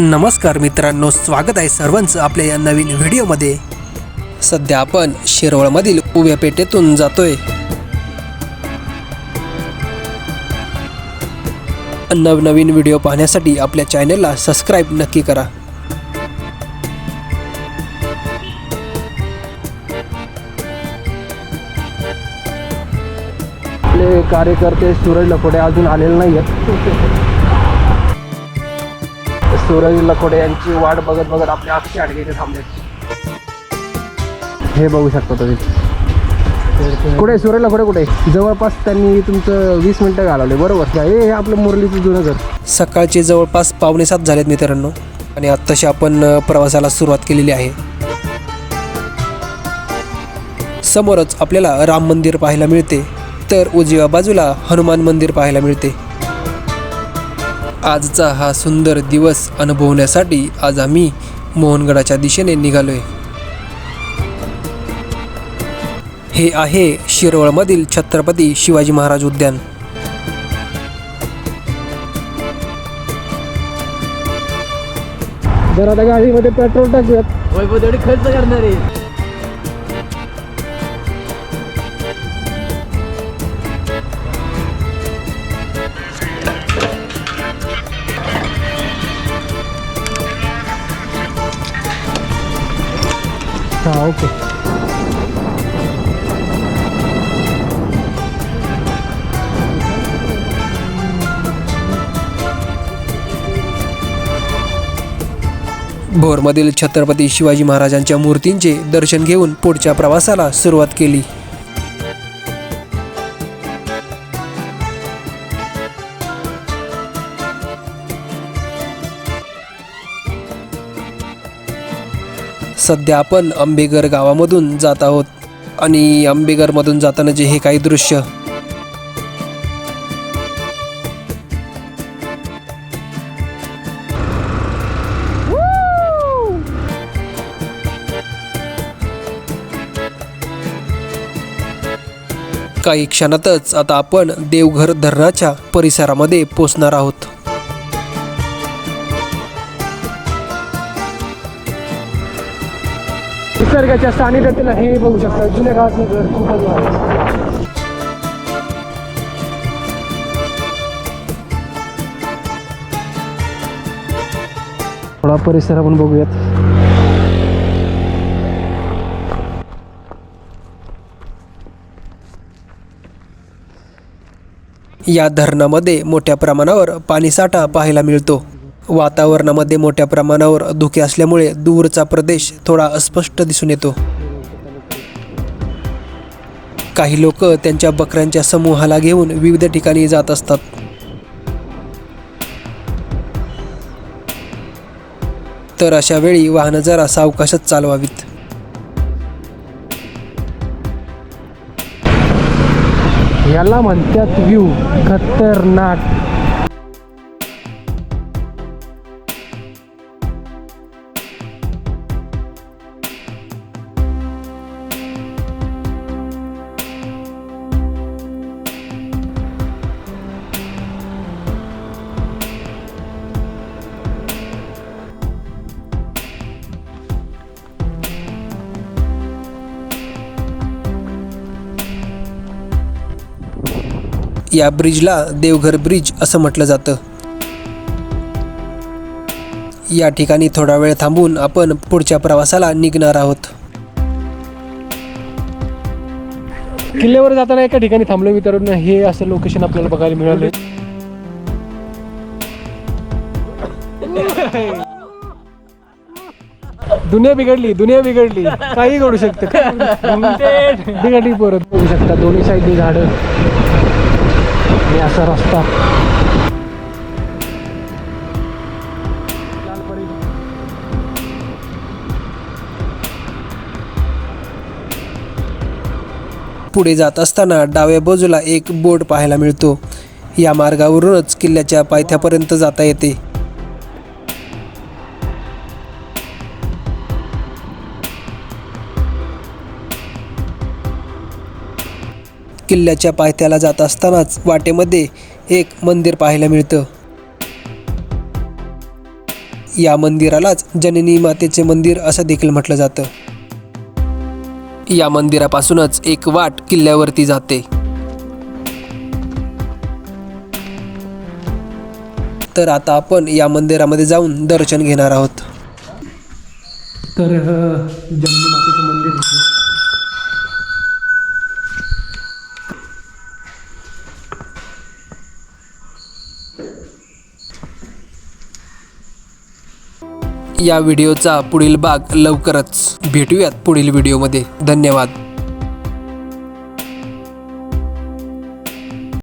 नमस्कार मित्रांनो स्वागत आहे सर्वांचं आपल्या या नवीन व्हिडिओमध्ये. सध्या आपण शिरवळमधील उभ्या पेठेतून जातोय. नवनवीन व्हिडिओ पाहण्यासाठी आपल्या चॅनलला सबस्क्राईब नक्की करा. आपले कार्यकर्ते सूरज लपोटे अजून आलेले नाही आहेत सूरज लखोडे यांची वाट बघत बघत आपले अक्षय अडके इथे थांबले. हे बघू शकता तुम्ही. कुठे आहे? सूरज लकोडे कुठे आहे? जवळपास त्यांनी तुमचं वीस मिनिटं घालवले. बरोबर. का? हे हे आपलं मुरलीचं जुनं घर. सकाळचे जवळपास पावणे सात झालेत मित्रांनो. आणि आत्ताशी आपण प्रवासाला सुरुवात केलेली आहे. समोरच आपल्याला राम मंदिर पाहायला मिळते. तर उजव्या बाजूला हनुमान मंदिर पाहायला मिळते. आजचा हा सुंदर दिवस अनुभवण्यासाठी आज आम्ही मोहनगडाच्या दिशेने निघालोय. हे आहे शिरवळमधील छत्रपती शिवाजी महाराज उद्यान. जर आता गाडीमध्ये पेट्रोल टाकूयात. वैभव तेवढी खर्च करणार. आहे हां ओके. भोरमधील छत्रपती शिवाजी महाराजांच्या मूर्तींचे दर्शन घेऊन पुढच्या प्रवासाला सुरुवात केली. सध्या आपण आंबेघर गावामधून जात आहोत. आणि आंबेघरमधून जाताना जे हे काही दृश्य. काही क्षणातच आता आपण देवघर धरणाच्या परिसरामध्ये पोचणार आहोत. निसर्गाच्या सानिध्यातील हे बघू शकता. जुन्या काळातलं घर खूपच भारी. थोडा परिसर आपण बघूयात. या धरणामध्ये मोठ्या प्रमाणावर पाणीसाठा पाहायला मिळतो. वातावरणामध्ये मोठ्या प्रमाणावर धुके असल्यामुळे दूरचा प्रदेश थोडा अस्पष्ट दिसून येतो. काही लोक त्यांच्या बकऱ्यांच्या समूहाला घेऊन विविध ठिकाणी जात असतात. तर अशा वेळी वाहनं जरा सावकाशच चालवावीत. याला म्हणतात व्ह्यू खतरनाक. या ब्रिजला देवघर ब्रिज असं म्हटलं जातं. या ठिकाणी थोडा वेळ थांबून आपण पुढच्या प्रवासाला निघणार आहोत. किल्ल्यावर जाताना एका ठिकाणी थांबलो मित्रांनो हे असं लोकेशन आपल्याला बघायला मिळालं. दुनिया बिघडली दुनिया बिघडली. काही घडू शकतं. बिघडली परत बघू शकता दोन्ही साईडनी झाडं. आणि असा रस्ता. पुढे जात असताना डाव्या बाजूला एक बोर्ड पाहायला मिळतो. या मार्गावरूनच किल्ल्याच्या पायथ्यापर्यंत जाता येते. किल्ल्याच्या पायथ्याला जात असतानाच वाटेमध्ये एक मंदिर पाहायला मिळतं. या मंदिरालाच जननी मातेचे मंदिर असं देखील म्हटलं जातं. या मंदिरापासूनच एक वाट किल्ल्यावरती जाते. तर आता आपण या मंदिरामध्ये जाऊन दर्शन घेणार आहोत. तर जननी मातेचं मंदिर या व्हिडिओचा पुढील भाग लवकरच भेटूयात पुढील व्हिडिओमध्ये. धन्यवाद.